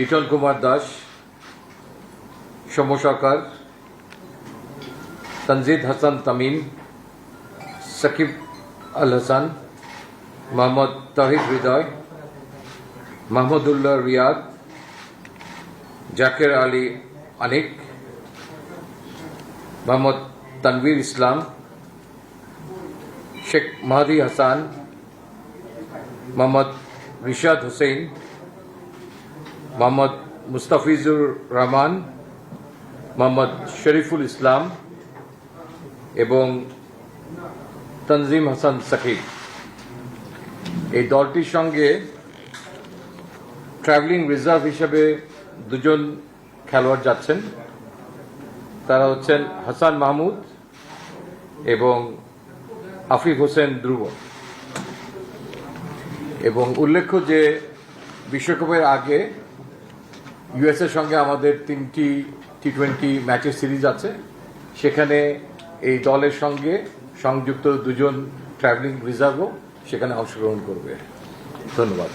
লিটন কুমার দাস, সৌম্য সরকার, তনজিদ হাসান তামিম, সাকিব আল হাসান, মোহাম্মদ তাহিদ হৃদয়, মাহমুদুল্লাহ রিয়াদ, জাকের আলী আনিক, মোহাম্মদ তানভীর ইসলাম, শেখ মাহাদি হাসান, মোহাম্মদ রিশাদ হোসেন মোহাম্মদ মুস্তাফিজুর রহমান, মোহাম্মদ শরীফুল ইসলাম এবং তনজিম হাসান সাকিব। এই দলটির সঙ্গে ট্রাভেলিং রিজার্ভ হিসেবে দুজন খেলোয়াড় যাচ্ছেন। তারা হচ্ছেন হাসান মাহমুদ এবং আফিক হোসেন ধ্রুব এবং উল্লেখ্য যে বিশ্বকাপের আগে ইউএস এর সঙ্গে আমাদের তিনটি টি টোয়েন্টি ম্যাচের সিরিজ আছে। সেখানে এই দলের সঙ্গে সংযুক্ত দুজন ট্রাভেলিং রিজার্ভও সেখানে অংশগ্রহণ করবে। ধন্যবাদ।